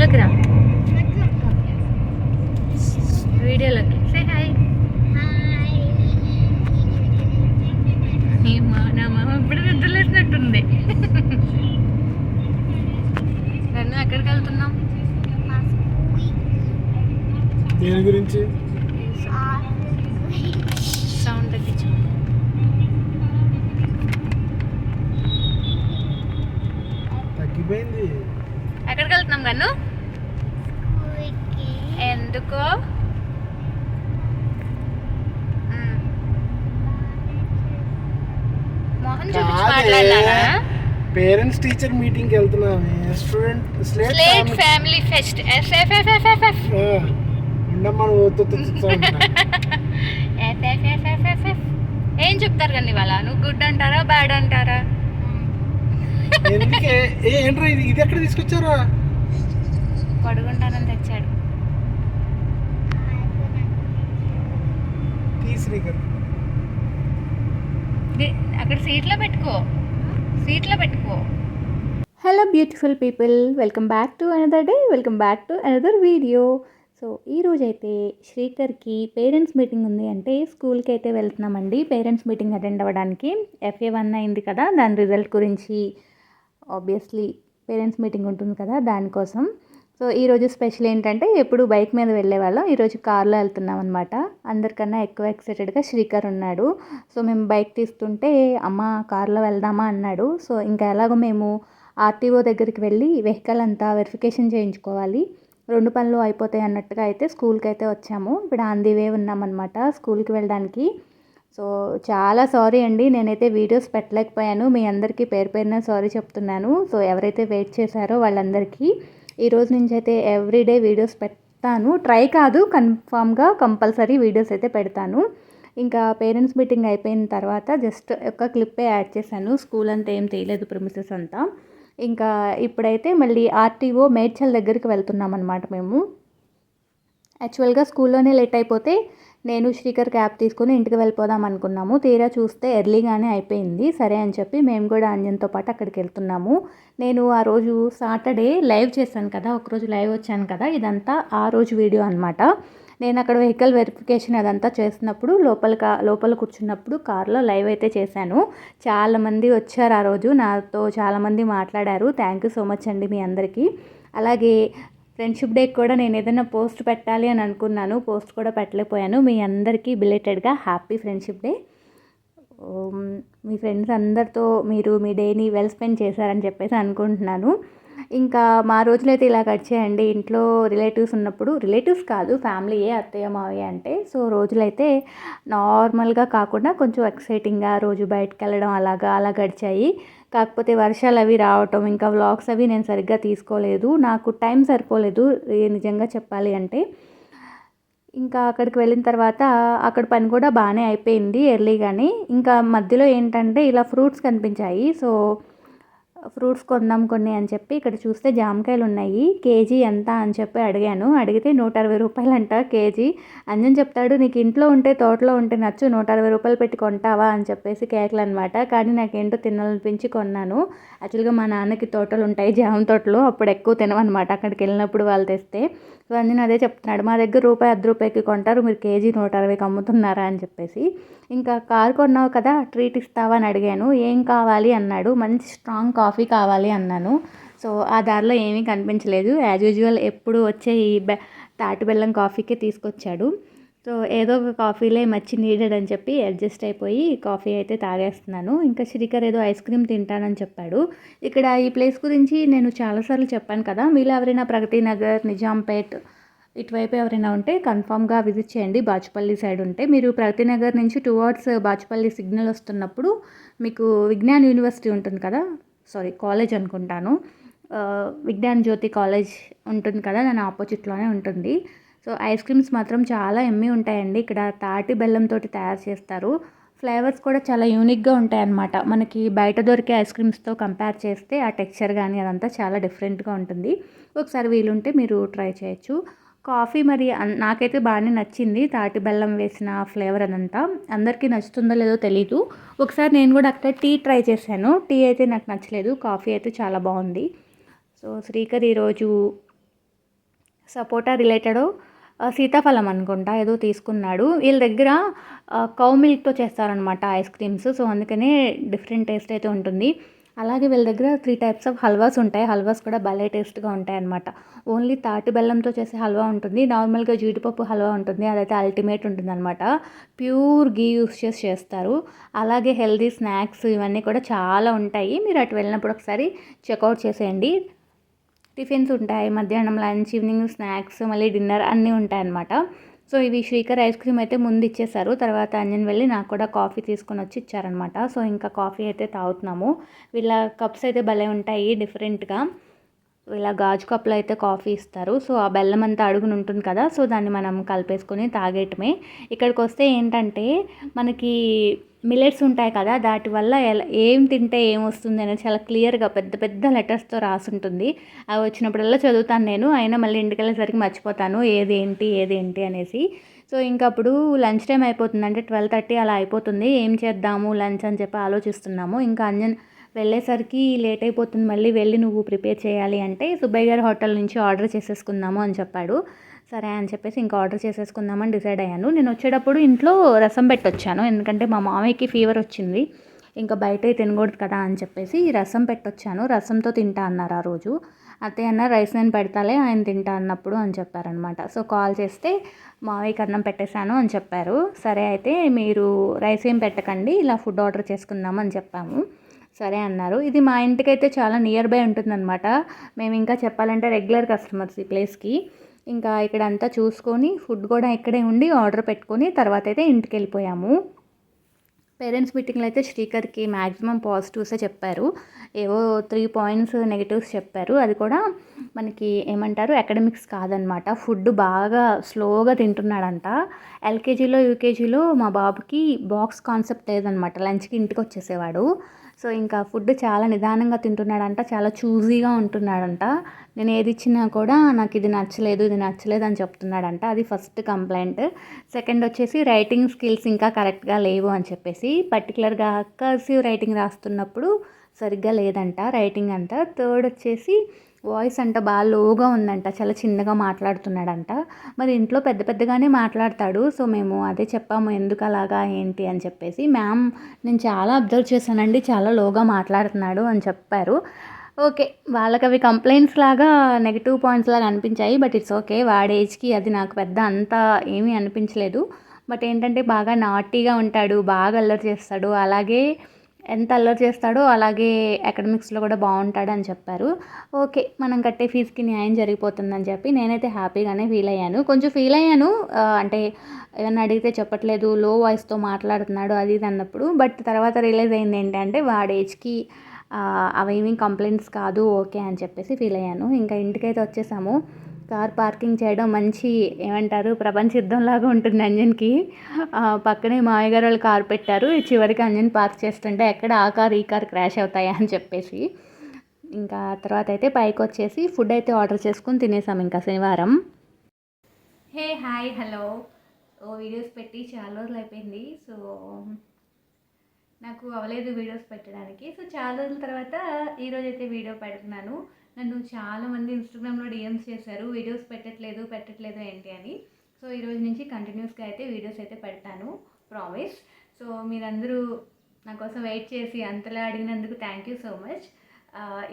వీడియోలోకి రా. వీడియోలోకి. సే హాయ్ నీ మా నా మామ ఇప్పుడు నిద్రలేసినట్టుంది. రెండు ఎక్కడికి వెళ్తున్నాం? దేని గురించి? సౌండ్ తగ్గించు. తగ్గిపోయింది. ఎక్కడికి వెళ్తున్నాం కన్ను ఎందుకో? పేరెంట్స్ టీచర్ మీటింగ్కి వెళ్తున్నామే స్టూడెంట్ స్లేట్ ఫ్యామిలీ. ఫెస్ట్. ఎస్ఎఫ్ఎఫ్ఎఫ్ఎఫ్ ఉండమ్మా నువ్వు వద్దు, వద్దు, వద్దు, వద్దు అంటున్నా. ఎస్ఎఫ్ఎఫ్ఎఫ్ఎఫ్ ఏం చెప్తారు కానీ ఇవాళ? నువ్వు గుడ్ అంటారా బ్యాడ్ అంటారా? ఎందుకే? ఏ ఏంట్రా ఇది? ఇది ఎక్కడ తీసుకొచ్చారా పడుకుంటానని తెచ్చాడు. అక్కడ సీట్లో పెట్టుకో. సీట్లో పెట్టుకో. Hello beautiful people welcome back to another day welcome back to another video so ఈరోజు అయితే శ్రీకర్కి పేరెంట్స్ మీటింగ్ ఉంది అంటే స్కూల్కి అయితే వెళ్తున్నామండి. పేరెంట్స్ మీటింగ్ అటెండ్ అవ్వడానికి ఎఫ్ఏ వన్ అయింది కదా. దాని రిజల్ట్ గురించి ఆబ్వియస్లీ పేరెంట్స్ మీటింగ్ ఉంటుంది కదా దానికోసం. సో ఈరోజు స్పెషల్ ఏంటంటే ఎప్పుడు బైక్ మీద వెళ్ళేవాళ్ళం ఈరోజు కార్లో వెళ్తున్నాం అనమాట అందరికన్నా ఎక్కువ ఎక్సైటెడ్గా శ్రీకర్ ఉన్నాడు. సో మేము బైక్ తీస్తుంటే అమ్మ కార్లో వెళ్దామా? అన్నాడు. సో ఇంకా ఎలాగో మేము ఆర్టీఓ దగ్గరికి వెళ్ళి వెహికల్ అంతా వెరిఫికేషన్ చేయించుకోవాలి. రెండు పనులు అయిపోతాయి అన్నట్టుగా అయితే స్కూల్కి అయితే వచ్చాము. ఇప్పుడు ఆన్ ది వే ఉన్నామన్నమాట స్కూల్కి వెళ్ళడానికి. సో చాలా సారీ అండి. నేనైతే వీడియోస్ పెట్టలేకపోయాను. మీ అందరికీ పేరు పేరున సారీ చెప్తున్నాను. సో ఎవరైతే వెయిట్ చేశారో వాళ్ళందరికీ. ఈరోజు నుంచి అయితే ఎవ్రీడే వీడియోస్ పెడతాను. ట్రై కాదు కన్ఫామ్గా కంపల్సరీ వీడియోస్ అయితే పెడతాను. ఇంకా పేరెంట్స్ మీటింగ్ అయిపోయిన తర్వాత జస్ట్ ఒక క్లిప్పే యాడ్ చేశాను. స్కూల్ అంతా ఏం తీయలేదు ప్రిమిసెస్ అంతా. ఇంకా ఇప్పుడైతే మళ్ళీ ఆర్టీఓ మేడ్చల్ దగ్గరికి వెళ్తున్నాం అనమాట మేము యాక్చువల్గా స్కూల్లోనే లేట్ అయిపోతే నేను శ్రీకర్ క్యాబ్ తీసుకుని ఇంటికి వెళ్ళిపోదాం అనుకున్నాము. తీరా చూస్తే ఎర్లీగానే అయిపోయింది. సరే అని చెప్పి మేము కూడా అంజన్తో పాటు అక్కడికి వెళ్తున్నాము. నేను ఆ రోజు సాటర్డే లైవ్ చేశాను కదా ఒకరోజు లైవ్ వచ్చాను కదా ఇదంతా ఆ రోజు వీడియో అనమాట నేను అక్కడ వెహికల్ వెరిఫికేషన్ అదంతా చేస్తున్నప్పుడు లోపల కా లోపల కూర్చున్నప్పుడు కార్లో లైవ్ అయితే చేశాను. చాలామంది వచ్చారు ఆ రోజు. నాతో చాలామంది మాట్లాడారు. థ్యాంక్ యూ సో మచ్ అండి మీ అందరికీ. అలాగే ఫ్రెండ్షిప్ డే కూడా నేను ఏదైనా పోస్ట్ పెట్టాలి అని అనుకున్నాను పోస్ట్ కూడా పెట్టలేకపోయాను. మీ అందరికీ బిలేటెడ్గా హ్యాపీ ఫ్రెండ్షిప్ డే మీ ఫ్రెండ్స్ అందరితో మీరు మీ డేని వెల్ స్పెండ్ చేశారని చెప్పేసి అనుకుంటున్నాను. ఇంకా మా రోజులైతే ఇలా గడిచేయండి ఇంట్లో రిలేటివ్స్ ఉన్నప్పుడు రిలేటివ్స్ కాదు ఫ్యామిలీయే అత్తయ్య మావయ్య అంటే. సో రోజులైతే నార్మల్గా కాకుండా కొంచెం ఎక్సైటింగ్గా రోజు బయటకు వెళ్ళడం అలాగా అలా గడిచాయి. కాకపోతే వర్షాలు అవి రావటం ఇంకా వ్లాగ్స్ అవి నేను సరిగ్గా తీసుకోలేదు. నాకు టైం సరిపోలేదు నిజంగా చెప్పాలి అంటే. ఇంకా అక్కడికి వెళ్ళిన తర్వాత అక్కడ పని కూడా బాగానే అయిపోయింది ఎర్లీగానే. ఇంకా మధ్యలో ఏంటంటే ఇలా ఫ్రూట్స్ కనిపించాయి. సో ఫ్రూట్స్ కొందాం కొన్ని అని చెప్పి ఇక్కడ చూస్తే జామకాయలు ఉన్నాయి. కేజీ ఎంత అని చెప్పి అడిగాను. అడిగితే నూట అరవై రూపాయలు అంట కేజీ. అంజన్ చెప్తాడు నీకు ఇంట్లో ఉంటే తోటలో ఉంటే నచ్చు నూట అరవై రూపాయలు పెట్టి కొంటావా? అని చెప్పేసి కేకలు అనమాట కానీ నాకేంటో తినాలనిపించి కొన్నాను. యాక్చువల్గా మా నాన్నకి తోటలు ఉంటాయి జామ తోటలు. అప్పుడు ఎక్కువ తినమన్నమాట. అక్కడికి వెళ్ళినప్పుడు వాళ్ళు తెస్తే. సో అంజన్ అదే చెప్తున్నాడు మా దగ్గర రూపాయి అర్ధ రూపాయికి కొంటారు. మీరు కేజీ నూట అరవైకి అమ్ముతున్నారా? అని చెప్పేసి. ఇంకా కార్ కొన్నావు కదా ట్రీట్ ఇస్తావా అని అడిగాను. ఏం కావాలి అన్నాడు. మంచి స్ట్రాంగ్ కాఫీ కావాలి అన్నాను. సో ఆ దారిలో ఏమీ కనిపించలేదు. యాజ్ యూజువల్ ఎప్పుడు వచ్చే ఈ బె తాటి బెల్లం కాఫీకే తీసుకొచ్చాడు. సో ఏదో ఒక కాఫీలే మచ్చి నీడెడ్ అని చెప్పి అడ్జస్ట్ అయిపోయి కాఫీ అయితే తాగేస్తున్నాను. ఇంకా శ్రీకర్ ఏదో ఐస్ క్రీమ్ తింటానని చెప్పాడు. ఇక్కడ ఈ ప్లేస్ గురించి నేను చాలాసార్లు చెప్పాను కదా. మీలో ఎవరైనా ప్రగతి నగర్ నిజాంపేట్ ఇటువైపు ఎవరైనా ఉంటే కన్ఫామ్గా విజిట్ చేయండి. బాచుపల్లి సైడ్ ఉంటే మీరు ప్రగతి నగర్ నుంచి టువర్డ్స్ బాచుపల్లి సిగ్నల్ వస్తున్నప్పుడు మీకు విజ్ఞాన్ యూనివర్సిటీ ఉంటుంది కదా? సారీ కాలేజ్ అనుకుంటాను. విజ్ఞాన్ జ్యోతి కాలేజ్ ఉంటుంది కదా? దాని ఆపోజిట్లోనే ఉంటుంది. సో ఐస్ క్రీమ్స్ మాత్రం చాలా ఎమ్మి ఉంటాయండి. ఇక్కడ తాటి బెల్లంతో తయారు చేస్తారు. ఫ్లేవర్స్ కూడా చాలా యూనిక్గా ఉంటాయన్నమాట. మనకి బయట దొరికే ఐస్ క్రీమ్స్తో కంపేర్ చేస్తే ఆ టెక్స్చర్ కానీ అదంతా చాలా డిఫరెంట్గా ఉంటుంది. ఒకసారి వీలుంటే మీరు ట్రై చేయొచ్చు. కాఫీ మరి అన్- నాకైతే బాగానే నచ్చింది. తాటి బెల్లం వేసిన ఫ్లేవర్ అదంతా. అందరికీ నచ్చుతుందో లేదో తెలీదు. ఒకసారి నేను కూడా అక్కడ టీ ట్రై చేశాను. టీ అయితే నాకు నచ్చలేదు. కాఫీ అయితే చాలా బాగుంది. సో శ్రీకర్ ఈరోజు సపోటా రిలేటెడ్ సీతాఫలం అనుకుంటా ఏదో తీసుకున్నాడు. వీళ్ళ దగ్గర కౌ మిల్క్తో చేస్తారనమాట ఐస్ క్రీమ్స్. సో అందుకనే డిఫరెంట్ టేస్ట్ అయితే ఉంటుంది. అలాగే వీళ్ళ దగ్గర త్రీ టైప్స్ ఆఫ్ హల్వాస్ ఉంటాయి. హల్వాస్ కూడా భలే టేస్ట్గా ఉంటాయి అనమాట ఓన్లీ తాటి బెల్లంతో చేసే హల్వా ఉంటుంది. నార్మల్గా జీడిపప్పు హల్వా ఉంటుంది. అదైతే అల్టిమేట్ ఉంటుంది అనమాట ప్యూర్ గీ యూస్ చేసి చేస్తారు. అలాగే హెల్దీ స్నాక్స్ ఇవన్నీ కూడా చాలా ఉంటాయి. మీరు అటు వెళ్ళినప్పుడు ఒకసారి చెక్అవుట్ చేసేయండి. టిఫిన్స్ ఉంటాయి. మధ్యాహ్నం లంచ్ ఈవినింగ్ స్నాక్స్ మళ్ళీ డిన్నర్ అన్నీ ఉంటాయి అన్నమాట. సో ఇవి శ్రీకర్ ఐస్ క్రీమ్ అయితే ముందు ఇచ్చేసారు. తర్వాత అంజన్ వెళ్ళి నాకు కూడా కాఫీ తీసుకొని వచ్చి ఇచ్చారనమాట సో ఇంకా కాఫీ అయితే తాగుతున్నాము. వీళ్ళ కప్స్ అయితే భలే ఉంటాయి డిఫరెంట్గా. ఇలా గాజు కప్లో అయితే కాఫీ ఇస్తారు. సో ఆ బెల్లం అంతా అడుగుని ఉంటుంది కదా సో దాన్ని మనం కలిపేసుకొని తాగేయటమే. ఇక్కడికి వస్తే ఏంటంటే మనకి మిలెట్స్ ఉంటాయి కదా దాటి వల్ల ఎలా ఏం తింటే ఏం వస్తుంది అనేది చాలా క్లియర్గా పెద్ద పెద్ద లెటర్స్తో రాసుంటుంది. అవి వచ్చినప్పుడల్లా చదువుతాను నేను అయినా మళ్ళీ ఇంటికి వెళ్ళేసరికి మర్చిపోతాను ఏది ఏంటి ఏది ఏంటి అనేసి. సో ఇంక అప్పుడు లంచ్ టైం అయిపోతుంది అంటే ట్వెల్వ్ థర్టీ అలా అయిపోతుంది ఏం చేద్దాము లంచ్ అని చెప్పి ఆలోచిస్తున్నాము. ఇంకా అంజన్ వెళ్ళేసరికి లేట్ అయిపోతుంది మళ్ళీ వెళ్ళి నువ్వు ప్రిపేర్ చేయాలి అంటే సుబ్బయ్య గారి హోటల్ నుంచి ఆర్డర్ చేసేసుకుందాము అని చెప్పాడు. సరే అని చెప్పేసి ఇంకా ఆర్డర్ చేసేసుకుందామని డిసైడ్ అయ్యాను. నేను వచ్చేటప్పుడు ఇంట్లో రసం పెట్టొచ్చాను. ఎందుకంటే మా మామయ్యకి ఫీవర్ వచ్చింది. ఇంకా బయట తినకూడదు కదా అని చెప్పేసి రసం పెట్టొచ్చాను. రసంతో తింటా అన్నారు ఆ రోజు. అత్తయ్య అన్న రైస్ నేను పెడతాలే ఆయన తింటా అన్నప్పుడు అని చెప్పారనమాట సో కాల్ చేస్తే మావయ్యకి అన్నం పెట్టేశాను అని చెప్పారు. సరే అయితే మీరు రైస్ ఏం పెట్టకండి ఇలా ఫుడ్ ఆర్డర్ చేసుకుందాం అని చెప్పాము. సరే అన్నారు. ఇది మా ఇంటికైతే చాలా నియర్ బై ఉంటుందన్నమాట. మేము ఇంకా చెప్పాలంటే రెగ్యులర్ కస్టమర్స్ ఈ ప్లేస్కి. ఇంకా ఇక్కడ అంతా చూసుకొని ఫుడ్ కూడా ఇక్కడే ఉండి ఆర్డర్ పెట్టుకొని తర్వాత అయితే ఇంటికి వెళ్ళిపోయాము పేరెంట్స్ మీటింగ్లో అయితే శ్రీకర్కి మ్యాక్సిమం పాజిటివ్సే చెప్పారు. ఏవో త్రీ పాయింట్స్ నెగిటివ్స్ చెప్పారు. అది కూడా మనకి ఏమంటారు అకాడమిక్స్ కాదనమాట. ఫుడ్ బాగా స్లోగా తింటున్నాడంట. ఎల్కేజీలో యూకేజీలో మా బాబుకి బాక్స్ కాన్సెప్ట్ లేదనమాట. లంచ్కి ఇంటికి వచ్చేసేవాడు సో ఇంకా ఫుడ్ చాలా నిదానంగా తింటున్నాడంట చాలా చూజీగా ఉంటున్నాడంట. నేను ఏది ఇచ్చినా కూడా నాకు ఇది నచ్చలేదు ఇది నచ్చలేదు అని చెప్తున్నాడంట. అది ఫస్ట్ కంప్లైంట్. సెకండ్ వచ్చేసి రైటింగ్ స్కిల్స్ ఇంకా కరెక్ట్గా లేవు అని చెప్పేసి పర్టికులర్గా కర్సివ్ రైటింగ్ రాస్తున్నప్పుడు సరిగ్గా లేదంట రైటింగ్ అంతా థర్డ్ వచ్చేసి వాయిస్ అంట బాగా లోగా ఉందంట చాలా చిన్నగా మాట్లాడుతున్నాడంట. మరి ఇంట్లో పెద్ద పెద్దగానే మాట్లాడతాడు సో మేము అదే చెప్పాము ఎందుకు అలాగా ఏంటి అని చెప్పేసి. మ్యామ్ నేను చాలా అబ్జర్వ్ చేశానండి చాలా లోగా మాట్లాడుతున్నాడు అని చెప్పారు. ఓకే వాళ్ళకి అవి కంప్లైంట్స్ లాగా నెగిటివ్ పాయింట్స్ లాగా అనిపించాయి బట్ ఇట్స్ ఓకే వాడి ఏజ్కి అది నాకు పెద్ద అంత ఏమీ అనిపించలేదు. బట్ ఏంటంటే బాగా నాటీగా ఉంటాడు బాగా అల్లరి చేస్తాడు. అలాగే ఎంత అల్లరి చేస్తాడో అలాగే అకాడమిక్స్లో కూడా బాగుంటాడని చెప్పారు. ఓకే మనం కట్టే ఫీజుకి న్యాయం జరిగిపోతుందని చెప్పి నేనైతే హ్యాపీగానే ఫీల్ అయ్యాను. కొంచెం ఫీల్ అయ్యాను అంటే ఏమన్నా అడిగితే చెప్పట్లేదు లో వాయిస్తో మాట్లాడుతున్నాడు అది ఇది అన్నప్పుడు. బట్ తర్వాత రియలైజ్ అయింది ఏంటంటే వాడి ఏజ్కి అవేమీ కంప్లైంట్స్ కాదు ఓకే అని చెప్పేసి ఫీల్ అయ్యాను. ఇంకా ఇంటికైతే వచ్చేసాము. కార్ పార్కింగ్ చేయడం మంచి ఏమంటారు ప్రపంచ యుద్ధంలాగా ఉంటుంది అంజన్కి. పక్కనే మామయ్య వాళ్ళు కార్ పెట్టారు. చివరికి అంజన్ పార్క్ చేస్తుంటే ఎక్కడ ఆ కార్ ఈ కార్ క్రాష్ అవుతాయా అని చెప్పేసి. ఇంకా తర్వాత అయితే పైకి వచ్చేసి ఫుడ్ అయితే ఆర్డర్ చేసుకుని తినేసాం ఇంకా శనివారం. Hey hi hello. ఓ వీడియోస్ పెట్టి చాలా రోజులు అయిపోయింది. సో నాకు అవ్వలేదు వీడియోస్ పెట్టడానికి. సో చాలా రోజుల తర్వాత ఈరోజైతే వీడియో పెడుతున్నాను. నన్ను చాలా మంది ఇన్స్టాగ్రామ్లో డిఎమ్స్ చేశారు వీడియోస్ పెట్టట్లేదు పెట్టట్లేదు ఏంటి అని. సో ఈ రోజు నుంచి కంటిన్యూస్గా అయితే వీడియోస్ అయితే పెడతాను ప్రామిస్ సో మీరందరూ నా కోసం వెయిట్ చేసి అంతలా అడిగినందుకు థ్యాంక్ యూ సో మచ్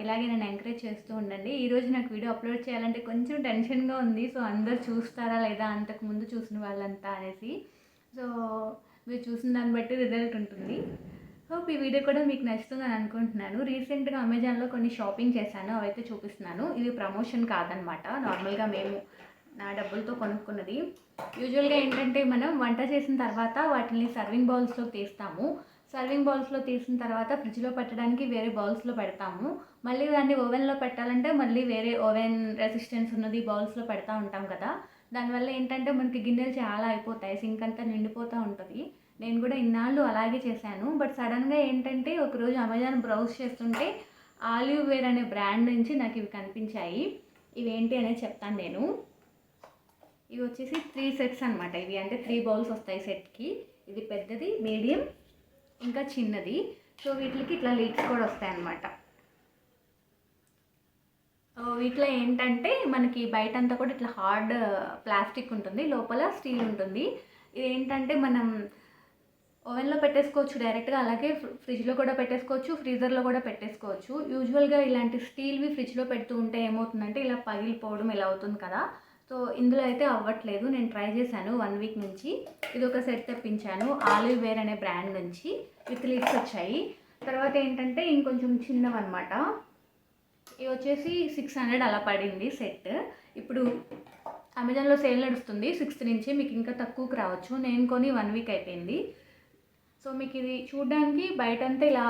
ఇలాగే నన్ను ఎంకరేజ్ చేస్తూ ఉండండి. ఈరోజు నాకు వీడియో అప్లోడ్ చేయాలంటే కొంచెం టెన్షన్గా ఉంది. సో అందరు చూస్తారా లేదా అంతకు ముందు చూసిన వాళ్ళంతా అనేసి. సో మీరు చూసిన దాన్ని బట్టి రిజల్ట్ ఉంటుంది. హోప్ ఈ వీడియో కూడా మీకు నచ్చుతుందని అనుకుంటున్నాను. రీసెంట్గా అమెజాన్లో కొన్ని షాపింగ్ చేశాను. అవైతే చూపిస్తున్నాను. ఇది ప్రమోషన్ కాదనమాట. నార్మల్గా మేము నా డబ్బులతో కొనుక్కున్నది. యూజువల్గా ఏంటంటే మనం వంట చేసిన తర్వాత వాటిని సర్వింగ్ బౌల్స్లో తీస్తాము. సర్వింగ్ బౌల్స్లో తీసిన తర్వాత ఫ్రిడ్జ్లో పెట్టడానికి వేరే బౌల్స్లో పెడతాము. మళ్ళీ దాన్ని ఓవెన్లో పెట్టాలంటే మళ్ళీ వేరే ఓవెన్ రెసిస్టెన్స్ ఉన్నది బౌల్స్లో పెడతా ఉంటాం కదా. దానివల్ల ఏంటంటే మనకి గిన్నెలు చాలా అయిపోతాయి. సింక్ అంతా నిండిపోతూ ఉంటుంది. నేను కూడా ఇన్నాళ్ళు అలాగే చేశాను. బట్ సడన్గా ఏంటంటే ఒకరోజు అమెజాన్ బ్రౌజ్ చేస్తుంటే ఆలివ్ వేర్ అనే బ్రాండ్ నుంచి నాకు ఇవి కనిపించాయి. ఇవేంటి అనేది చెప్తాను నేను. ఇవి వచ్చేసి త్రీ సెట్స్ అనమాట ఇవి అంటే త్రీ బౌల్స్ వస్తాయి సెట్కి. ఇది పెద్దది మీడియం ఇంకా చిన్నది. సో వీటికి ఇట్లా లీడ్స్ కూడా వస్తాయి అన్నమాట. వీటిలో ఏంటంటే మనకి బయట అంతా కూడా ఇట్లా హార్డ్ ప్లాస్టిక్ ఉంటుంది. లోపల స్టీల్ ఉంటుంది. ఇది ఏంటంటే మనం ఓవెన్లో పెట్టేసుకోవచ్చు డైరెక్ట్గా అలాగే ఫ్రిడ్జ్లో కూడా పెట్టేసుకోవచ్చు ఫ్రీజర్లో కూడా పెట్టేసుకోవచ్చు. యూజువల్గా ఇలాంటి స్టీల్వి ఫ్రిడ్జ్లో పెడుతూ ఉంటే ఏమవుతుందంటే ఇలా పగిలిపోవడం ఇలా అవుతుంది కదా. సో ఇందులో అయితే అవ్వట్లేదు. నేను ట్రై చేశాను వన్ వీక్ నుంచి. ఇది ఒక సెట్ తెప్పించాను. ఆలివ్ వేర్ అనే బ్రాండ్ నుంచి విత్ లిడ్స్ వచ్చాయి. తర్వాత ఏంటంటే ఇంకొంచెం చిన్నవన్నమాట. ఇవి వచ్చేసి సిక్స్ హండ్రెడ్ అలా పడింది సెట్. ఇప్పుడు అమెజాన్లో సేల్ నడుస్తుంది. సిక్స్త్ నుంచి మీకు ఇంకా తక్కువకి రావచ్చు. నేను కొని వన్ వీక్ అయిపోయింది. సో మీకు ఇది చూడడానికి బయటంతా ఇలా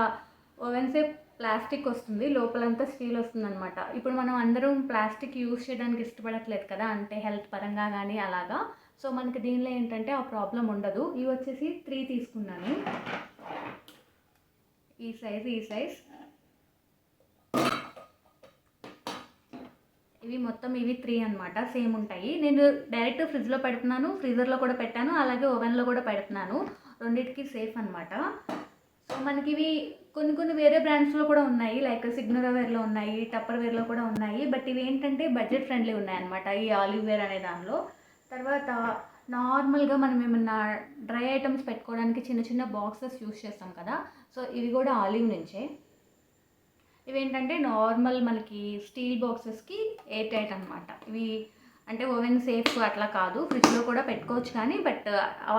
ఓవెన్సే ప్లాస్టిక్ వస్తుంది లోపలంతా స్టీల్ వస్తుంది అనమాట ఇప్పుడు మనం అందరం ప్లాస్టిక్ యూజ్ చేయడానికి ఇష్టపడట్లేదు కదా అంటే హెల్త్ పరంగా కానీ అలాగా. సో మనకి దీనిలో ఏంటంటే ఆ ప్రాబ్లం ఉండదు. ఇవి వచ్చేసి త్రీ తీసుకున్నాను. ఈ సైజ్ ఈ సైజ్. ఇవి మొత్తం ఇవి త్రీ అనమాట సేమ్ ఉంటాయి. నేను డైరెక్ట్ ఫ్రిడ్జ్లో పెడుతున్నాను ఫ్రీజర్లో కూడా పెట్టాను అలాగే ఓవెన్లో కూడా పెడుతున్నాను. రెండింటికి సేఫ్ అనమాట సో మనకి ఇవి కొన్ని కొన్ని వేరే బ్రాండ్స్లో కూడా ఉన్నాయి. లైక్ సిగ్నరా వేర్లో ఉన్నాయి టప్పర్ వేర్లో కూడా ఉన్నాయి. బట్ ఇవి ఏంటంటే బడ్జెట్ ఫ్రెండ్లీ ఉన్నాయి అనమాట ఈ ఆలివ్ వేర్ అనే దానిలో. తర్వాత నార్మల్గా మనం ఏమన్నా డ్రై ఐటమ్స్ పెట్టుకోవడానికి చిన్న చిన్న బాక్సెస్ యూస్ చేస్తాం కదా. సో ఇవి కూడా ఆలివ్ నుంచే. ఇవేంటంటే నార్మల్ మనకి స్టీల్ బాక్సెస్కి ఎయిర్ టైట్ అనమాట ఇవి అంటే ఓవెన్ సేఫ్ అట్లా కాదు ఫ్రిడ్జ్లో కూడా పెట్టుకోవచ్చు కానీ బట్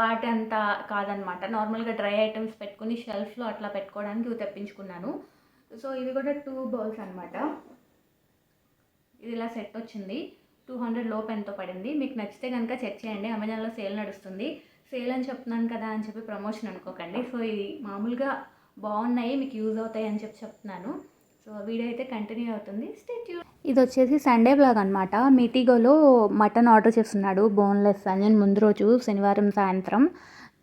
వాటి అంత కాదనమాట. నార్మల్గా డ్రై ఐటమ్స్ పెట్టుకుని షెల్ఫ్లో అట్లా పెట్టుకోవడానికి తెప్పించుకున్నాను. సో ఇవి కూడా టూ బౌల్స్ అనమాట. ఇది ఇలా సెట్ వచ్చింది. టూ హండ్రెడ్ లోపు ఎంతో పడింది. మీకు నచ్చితే కనుక చెక్ చేయండి. అమెజాన్లో సేల్ నడుస్తుంది. సేల్ అని చెప్తున్నాను కదా అని చెప్పి ప్రమోషన్ అనుకోకండి. సో ఇది మామూలుగా బాగున్నాయి మీకు యూజ్ అవుతాయి అని చెప్పి చెప్తున్నాను. సో వీడియో అయితే కంటిన్యూ అవుతుంది. స్టేట్యూ ఇది వచ్చేసి సండే బ్లాగ్ అనమాట మీటిగోలో మటన్ ఆర్డర్ చేస్తున్నాడు బోన్లెస్ అని నేను ముందు రోజు శనివారం సాయంత్రం.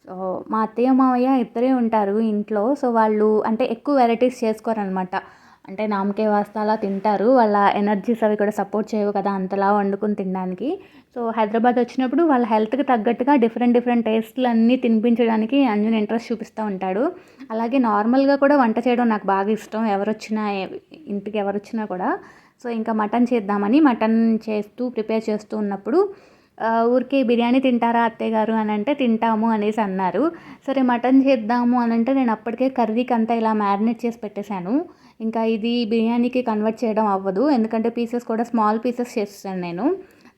సో మా అత్తయ్య మావయ్య ఇద్దరే ఉంటారు ఇంట్లో. సో వాళ్ళు అంటే ఎక్కువ వెరైటీస్ చేసుకోరనమాట అంటే నామకే వాస్త అలా తింటారు. వాళ్ళ ఎనర్జీస్ అవి కూడా సపోర్ట్ చేయవు కదా అంతలా వండుకుని తినడానికి. సో హైదరాబాద్ వచ్చినప్పుడు వాళ్ళ హెల్త్కి తగ్గట్టుగా డిఫరెంట్ డిఫరెంట్ టేస్ట్లు అన్నీ తినిపించడానికి అంజన్ ఇంట్రెస్ట్ చూపిస్తూ ఉంటాడు. అలాగే నార్మల్గా కూడా వంట చేయడం నాకు బాగా ఇష్టం. ఎవరు వచ్చినా ఇంటికి ఎవరు వచ్చినా కూడా. సో ఇంకా మటన్ చేద్దామని మటన్ చేస్తూ ప్రిపేర్ చేస్తూ ఉన్నప్పుడు ఊరికే బిర్యానీ తింటారా అత్తయ్య గారు అని అంటే తింటాము అనేసి అన్నారు. సరే మటన్ చేద్దాము అని అంటే నేను అప్పటికే కర్రీకి అంతా ఇలా మ్యారినేట్ చేసి పెట్టేశాను. ఇంకా ఇది బిర్యానీకి కన్వర్ట్ చేయడం అవ్వదు. ఎందుకంటే పీసెస్ కూడా స్మాల్ పీసెస్ చేస్తాను నేను.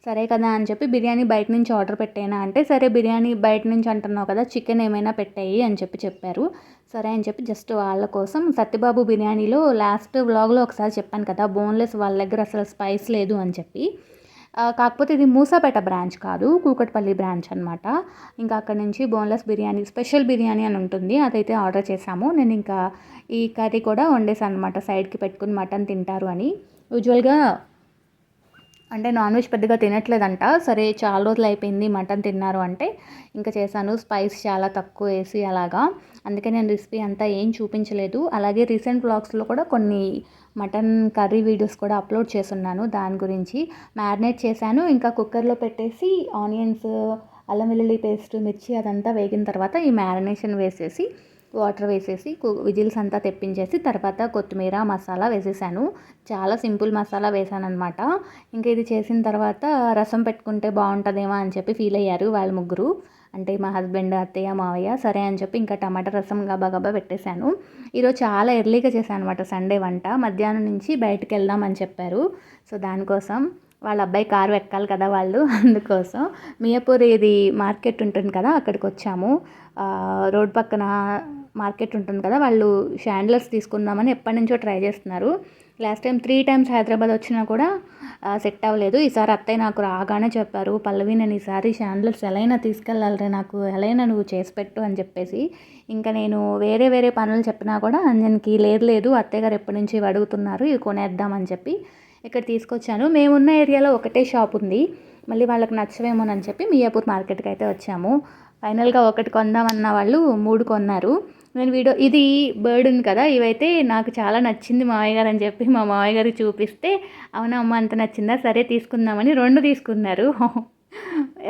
సరే కదా అని చెప్పి బిర్యానీ బయట నుంచి ఆర్డర్ పెట్టేనా అంటే సరే బిర్యానీ బయట నుంచి అంటున్నావు కదా చికెన్ ఏమైనా పెట్టాయి అని చెప్పి చెప్పారు. సరే అని చెప్పి జస్ట్ వాళ్ళ కోసం సత్యబాబు బిర్యానీలో లాస్ట్ వ్లాగ్లో ఒకసారి చెప్పాను కదా బోన్లెస్ వాళ్ళ దగ్గర అసలు స్పైస్ లేదు అని చెప్పి. కాకపోతే ఇది మూసాపేట బ్రాంచ్ కాదు కూకట్పల్లి బ్రాంచ్ అనమాట ఇంకా అక్కడ నుంచి బోన్లెస్ బిర్యానీ స్పెషల్ బిర్యానీ అని ఉంటుంది. అదైతే ఆర్డర్ చేశాము. నేను ఇంకా ఈ కర్రీ కూడా వండేసాను అనమాట సైడ్కి పెట్టుకుని మటన్ తింటారు అని. యూజువల్గా అంటే నాన్ వెజ్ పెద్దగా తినట్లేదంట. సరే చాలా రోజులు అయిపోయింది మటన్ తిన్నారు అంటే ఇంకా చేశాను. స్పైస్ చాలా తక్కువ వేసి అలాగా. అందుకే నేను రెసిపీ అంతా ఏం చూపించలేదు. అలాగే రీసెంట్ బ్లాగ్స్లో కూడా కొన్ని మటన్ కర్రీ వీడియోస్ కూడా అప్లోడ్ చేస్తున్నాను దాని గురించి. మ్యారినేట్ చేశాను ఇంకా కుక్కర్లో పెట్టేసి ఆనియన్స్ అల్లం వెల్లుల్లి పేస్ట్ మిర్చి అదంతా వేగిన తర్వాత ఈ మ్యారినేషన్ వేసేసి వాటర్ వేసేసి విజిల్స్ అంతా తెప్పించేసి తర్వాత కొత్తిమీర మసాలా వేసేసాను. చాలా సింపుల్ మసాలా వేసాను అనమాట ఇంకా ఇది చేసిన తర్వాత రసం పెట్టుకుంటే బాగుంటుందేమో అని చెప్పి ఫీల్ అయ్యారు వాళ్ళ ముగ్గురు. అంటే మా హస్బెండ్ అత్తయ్య మావయ్య సరే అని చెప్పి ఇంకా టమాటా రసం గబా గబా పెట్టేశాను. ఈరోజు చాలా ఎర్లీగా చేశాను అనమాట సండే వంట. మధ్యాహ్నం నుంచి బయటకు వెళ్దామని చెప్పారు. సో దానికోసం వాళ్ళ అబ్బాయి కారు ఎక్కాలి కదా వాళ్ళు. అందుకోసం మియాపూర్ ఇది మార్కెట్ ఉంటుంది కదా అక్కడికి వచ్చాము. రోడ్ పక్కన మార్కెట్ ఉంటుంది కదా వాళ్ళు షాండ్లర్స్ తీసుకుందామని ఎప్పటి నుంచో ట్రై చేస్తున్నారు. Last time three times Hyderabad వచ్చినా కూడా సెట్ అవ్వలేదు. ఈసారి అత్తయ్య నాకు రాగానే చెప్పారు పల్లవి నేను ఈసారి షాండ్లర్స్ ఎలా తీసుకెళ్ళాలి తీసుకెళ్ళాలిరే నాకు ఎలా నువ్వు చేసి పెట్టు అని చెప్పేసి. ఇంకా నేను వేరే వేరే పనులు చెప్పినా కూడా అంజన్కి లేదు లేదు అత్తయ్య గారు ఎప్పటి నుంచి అడుగుతున్నారు ఇవి కొనేద్దామని చెప్పి ఇక్కడ తీసుకొచ్చాను. మేమున్న ఏరియాలో ఒకటే షాప్ ఉంది. మళ్ళీ వాళ్ళకి నచ్చవేమోనని చెప్పి మియాపూర్ మార్కెట్కి అయితే వచ్చాము. ఫైనల్గా ఒకటి కొందామన్న వాళ్ళు మూడు కొన్నారు. నేను వీడియో ఇది బర్డ్ ఉంది కదా ఇవైతే నాకు చాలా నచ్చింది మామయ్య గారు అని చెప్పి మా మామయ్య గారికి చూపిస్తే అవునా అమ్మ అంత నచ్చిందా? సరే తీసుకుందామని రెండు తీసుకున్నారు.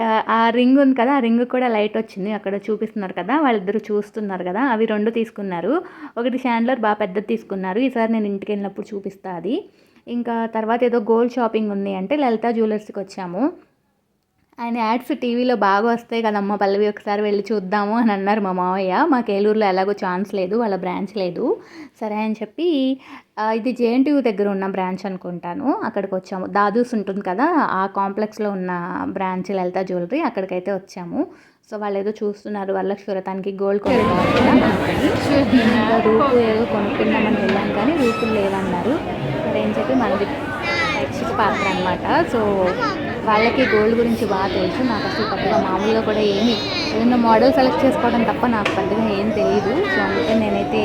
ఆ- ఆ రింగ్ ఉంది కదా ఆ రింగ్ కూడా లైట్ వచ్చింది అక్కడ చూపిస్తున్నారు కదా వాళ్ళిద్దరు చూస్తున్నారు కదా అవి రెండు తీసుకున్నారు. ఒకటి షాండ్లర్ బాగా పెద్దది తీసుకున్నారు. ఈసారి నేను ఇంటికి వెళ్ళినప్పుడు చూపిస్తా అది. ఇంకా తర్వాత ఏదో గోల్డ్ షాపింగ్ ఉంది అంటే లలిత జ్యువెలర్స్కి వచ్చాము. ఆయన యాడ్స్ టీవీలో బాగా వస్తాయి కదమ్మ పల్లవి ఒకసారి వెళ్ళి చూద్దాము అని అన్నారు మా మావయ్య. మాకు ఏలూరులో ఎలాగో ఛాన్స్ లేదు వాళ్ళ బ్రాంచ్ లేదు. సరే అని చెప్పి ఇది జేఎన్టీయూ దగ్గర ఉన్న బ్రాంచ్ అనుకుంటాను. అక్కడికి వచ్చాము. దాదూస్ ఉంటుంది కదా ఆ కాంప్లెక్స్లో ఉన్న బ్రాంచ్ లలిత జ్యువెలరీ అక్కడికైతే వచ్చాము. సో వాళ్ళు ఏదో చూస్తున్నారు వరలక్ష్మి వ్రతానికి గోల్డ్ కొనుక్కోవాలి రూపు ఏదో కొనుక్కుందామని వెళ్ళాం కానీ రూపులు లేవన్నారు. సరే అని చెప్పి మనది పాత్ర అనమాట సో వాళ్ళకి గోల్డ్ గురించి బాగా తెలుసు. నాకు అసలు పెద్దగా మామూలుగా కూడా ఏమి ఏదైనా మోడల్ సెలెక్ట్ చేసుకోవడం తప్ప నాకు పెద్దగా ఏం తెలియదు సో అందుకే నేనైతే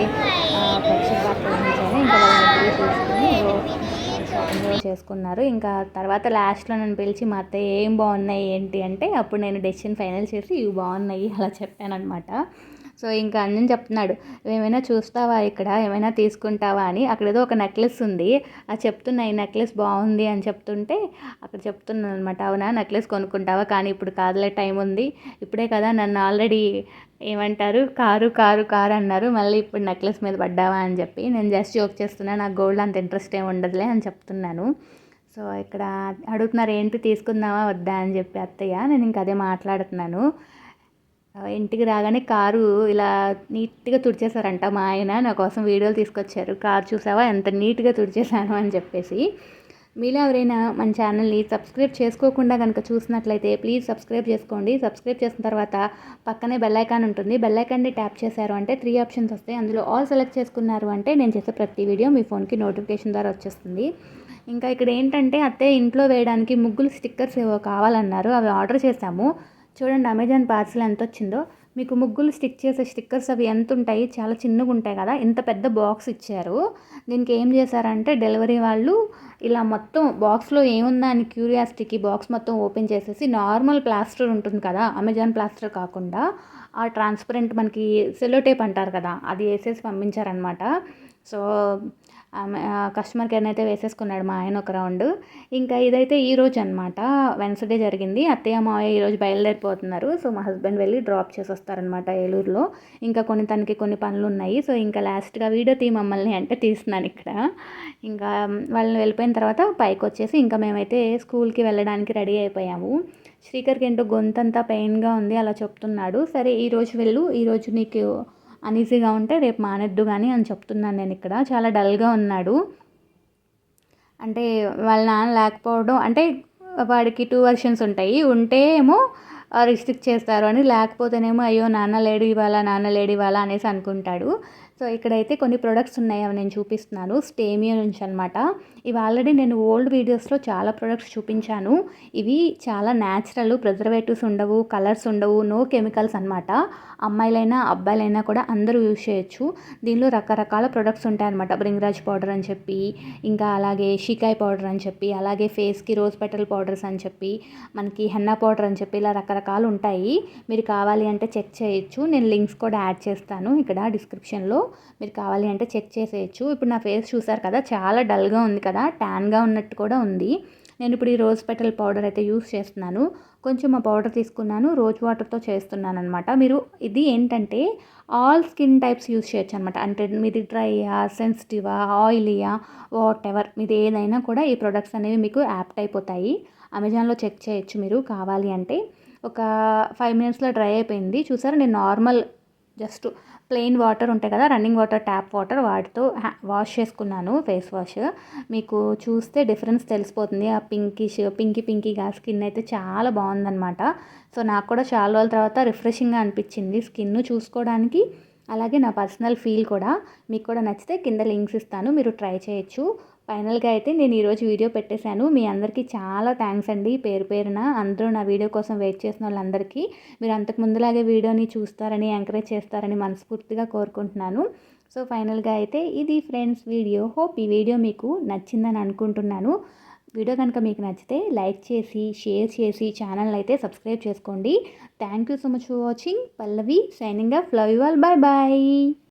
రక్షిత ప్రారంభించాను ఇంకా వాళ్ళని చూసుకుని షాపింగ్ చేసుకున్నారు. ఇంకా తర్వాత లాస్ట్లో నన్ను పిలిచి మా అత్తయ్య ఏం బాగున్నాయి? ఏంటి? అంటే అప్పుడు నేను డెసిషన్ ఫైనల్ చేసి ఇవి బాగున్నాయి అలా చెప్పాను అనమాట సో ఇంకా అన్నని చెప్తున్నాడు ఏమైనా చూస్తావా ఇక్కడ? ఏమైనా తీసుకుంటావా? అని. అక్కడ ఏదో ఒక నెక్లెస్ ఉంది. అది చెప్తున్నా ఈ నెక్లెస్ బాగుంది అని చెప్తుంటే అక్కడ చెప్తున్నాను అనమాట అవునా? నెక్లెస్ కొనుక్కుంటావా? కానీ ఇప్పుడు కాదులే టైం ఉంది. ఇప్పుడే కదా నన్ను ఆల్రెడీ ఏమంటారు? కారు కారు కారు అన్నారు. మళ్ళీ ఇప్పుడు నెక్లెస్ మీద పడ్డావా? అని చెప్పి నేను జస్ట్ జోక్ చేస్తున్నా. నాకు గోల్డ్ అంత ఇంట్రెస్ట్ ఏమి ఉండదులే అని చెప్తున్నాను. సో ఇక్కడ అడుగుతున్నారు ఏంటి తీసుకుందామా వద్దా? అని చెప్పి అత్తయ్య. నేను ఇంక అదే మాట్లాడుతున్నాను. ఇంటికి రాగానే కారు ఇలా నీట్గా తుడిచేశారంట మా ఆయన నా కోసం వీడియోలు తీసుకొచ్చారు. కారు చూసావా? ఎంత నీట్గా తుడిచేశాను అని చెప్పేసి. మీలో ఎవరైనా మన ఛానల్ని సబ్స్క్రైబ్ చేసుకోకుండా కనుక చూసినట్లయితే ప్లీజ్ సబ్స్క్రైబ్ చేసుకోండి. సబ్స్క్రైబ్ చేసిన తర్వాత పక్కనే బెల్ ఐకాన్ ఉంటుంది. బెల్ ఐకాన్ని ట్యాప్ చేశారు అంటే త్రీ ఆప్షన్స్ వస్తాయి. అందులో ఆల్ సెలెక్ట్ చేసుకున్నారు అంటే నేను చేసే ప్రతి వీడియో మీ ఫోన్కి నోటిఫికేషన్ ద్వారా వచ్చేస్తుంది. ఇంకా ఇక్కడ ఏంటంటే అత్తే ఇంట్లో వేయడానికి ముగ్గులు స్టిక్కర్స్ ఏవో కావాలన్నారు. అవి ఆర్డర్ చేశాము. చూడండి అమెజాన్ పార్సిల్ ఎంత వచ్చిందో మీకు ముగ్గులు స్టిక్ చేసే స్టిక్కర్స్ అవి ఎంత ఉంటాయి చాలా చిన్నగా ఉంటాయి కదా. ఇంత పెద్ద బాక్స్ ఇచ్చారు. దీనికి ఏం చేశారంటే డెలివరీ వాళ్ళు ఇలా మొత్తం బాక్స్లో ఏముందా అని క్యూరియాసిటీకి బాక్స్ మొత్తం ఓపెన్ చేసేసి నార్మల్ ప్లాస్టర్ ఉంటుంది కదా అమెజాన్ ప్లాస్టర్ కాకుండా ఆ ట్రాన్స్పరెంట్ మనకి సెలో టేప్ అంటారు కదా అది వేసేసి పంపించారనమాట సో కస్టమర్ కేర్ని అయితే వేసేసుకున్నాడు మా ఆయన ఒక రౌండ్. ఇంకా ఇదైతే ఈ రోజు అనమాట వెన్స్డే జరిగింది. అత్తయ్య మావయ్య ఈరోజు బయలుదేరిపోతున్నారు. సో మా హస్బెండ్ వెళ్ళి డ్రాప్ చేసి వస్తారనమాట ఏలూరులో. ఇంకా కొన్ని తనకి కొన్ని పనులు ఉన్నాయి. సో ఇంకా లాస్ట్గా వీడియో తీ మమ్మల్ని అంటే తీస్తున్నాను ఇక్కడ. ఇంకా వాళ్ళని వెళ్ళిపోయిన తర్వాత పైకి వచ్చేసి ఇంకా మేమైతే స్కూల్కి వెళ్ళడానికి రెడీ అయిపోయాము. శ్రీకర్కి ఏంటో గొంతంతా పెయిన్గా ఉంది అలా చెప్తున్నాడు. సరే ఈరోజు వెళ్ళు. ఈరోజు నీకు అనీజీగా ఉంటే రేపు మానేద్దు కానీ అని చెప్తున్నాను నేను ఇక్కడ. చాలా డల్గా ఉన్నాడు. అంటే వాళ్ళ నాన్న లేకపోవడం అంటే వాడికి టూ వర్షన్స్ ఉంటాయి. ఉంటే ఏమో రిస్ట్రిక్ట్ చేస్తారు అని లేకపోతేనేమో అయ్యో నాన్న లేడు ఇవాళ నాన్న లేడు ఇవాళ అనేసి అనుకుంటాడు. సో ఇక్కడైతే కొన్ని ప్రొడక్ట్స్ ఉన్నాయి అవి నేను చూపిస్తున్నాను. స్టేమియో నుంచి అనమాట ఇవి ఆల్రెడీ నేను ఓల్డ్ వీడియోస్లో చాలా ప్రొడక్ట్స్ చూపించాను. ఇవి చాలా న్యాచురల్ ప్రిజర్వేటివ్స్ ఉండవు కలర్స్ ఉండవు నో కెమికల్స్ అనమాట అమ్మాయిలైనా అబ్బాయిలైనా కూడా అందరూ యూజ్ చేయొచ్చు. దీనిలో రకరకాల ప్రొడక్ట్స్ ఉంటాయన్నమాట బ్రింగ్రాజ్ పౌడర్ అని చెప్పి ఇంకా అలాగే షికాయ్ పౌడర్ అని చెప్పి అలాగే ఫేస్కి రోజ్ పెటల్ పౌడర్స్ అని చెప్పి మనకి హెన్నా పౌడర్ అని చెప్పి ఇలా రకరకాలు ఉంటాయి. మీరు కావాలి అంటే చెక్ చేయొచ్చు. నేను లింక్స్ కూడా యాడ్ చేస్తాను ఇక్కడ డిస్క్రిప్షన్లో మీరు కావాలి అంటే చెక్ చేసేయచ్చు. ఇప్పుడు నా ఫేస్ చూసారు కదా చాలా డల్గా ఉంది కదా ట్యాన్గా ఉన్నట్టు కూడా ఉంది. నేను ఇప్పుడు ఈ రోజ్ పెటల్ పౌడర్ అయితే యూస్ చేస్తున్నాను. కొంచెం ఆ పౌడర్ తీసుకున్నాను రోజ్ వాటర్తో చేస్తున్నాను అనమాట మీరు ఇది ఏంటంటే ఆల్ స్కిన్ టైప్స్ యూస్ చేయొచ్చు అనమాట అంటే మీది డ్రైయా సెన్సిటివా ఆయిలీయా వాట్ ఎవర్ మీది ఏదైనా కూడా ఈ ప్రొడక్ట్స్ అనేవి మీకు యాప్ట్ అయిపోతాయి. అమెజాన్లో చెక్ చేయొచ్చు మీరు కావాలి అంటే. ఒక ఫైవ్ మినిట్స్లో డ్రై అయిపోయింది. చూసారా నేను నార్మల్ జస్ట్ ప్లెయిన్ వాటర్ ఉంటాయి కదా రన్నింగ్ వాటర్ ట్యాప్ వాటర్ వాటితో హ్యా- వాష్ చేసుకున్నాను ఫేస్ వాష్. మీకు చూస్తే డిఫరెన్స్ తెలిసిపోతుంది. ఆ పింకిష్ పింకి పింకీగా స్కిన్ అయితే చాలా బాగుందన్నమాట. సో నాకు కూడా చాలా రోజుల తర్వాత రిఫ్రెషింగ్గా అనిపించింది స్కిన్ చూసుకోవడానికి. అలాగే నా పర్సనల్ ఫీల్ కూడా. మీకు కూడా నచ్చితే కింద లింక్స్ ఇస్తాను. మీరు ట్రై చేయొచ్చు. ఫైనల్గా అయితే నేను ఈరోజు వీడియో పెట్టేశాను. మీ అందరికీ చాలా థ్యాంక్స్ అండి. పేరు పేరున అందరూ నా వీడియో కోసం వెయిట్ చేసిన వాళ్ళందరికీ మీరు అంతకు ముందులాగే వీడియోని చూస్తారని ఎంకరేజ్ చేస్తారని మనస్ఫూర్తిగా కోరుకుంటున్నాను. సో ఫైనల్గా అయితే ఇది ఫ్రెండ్స్ వీడియో. హోప్ ఈ వీడియో మీకు నచ్చిందని అనుకుంటున్నాను. వీడియో కనుక మీకు నచ్చితే లైక్ చేసి షేర్ చేసి ఛానల్ అయితే సబ్స్క్రైబ్ చేసుకోండి. Thank you so much for watching. Pallavi signing off. Love you all. Bye bye.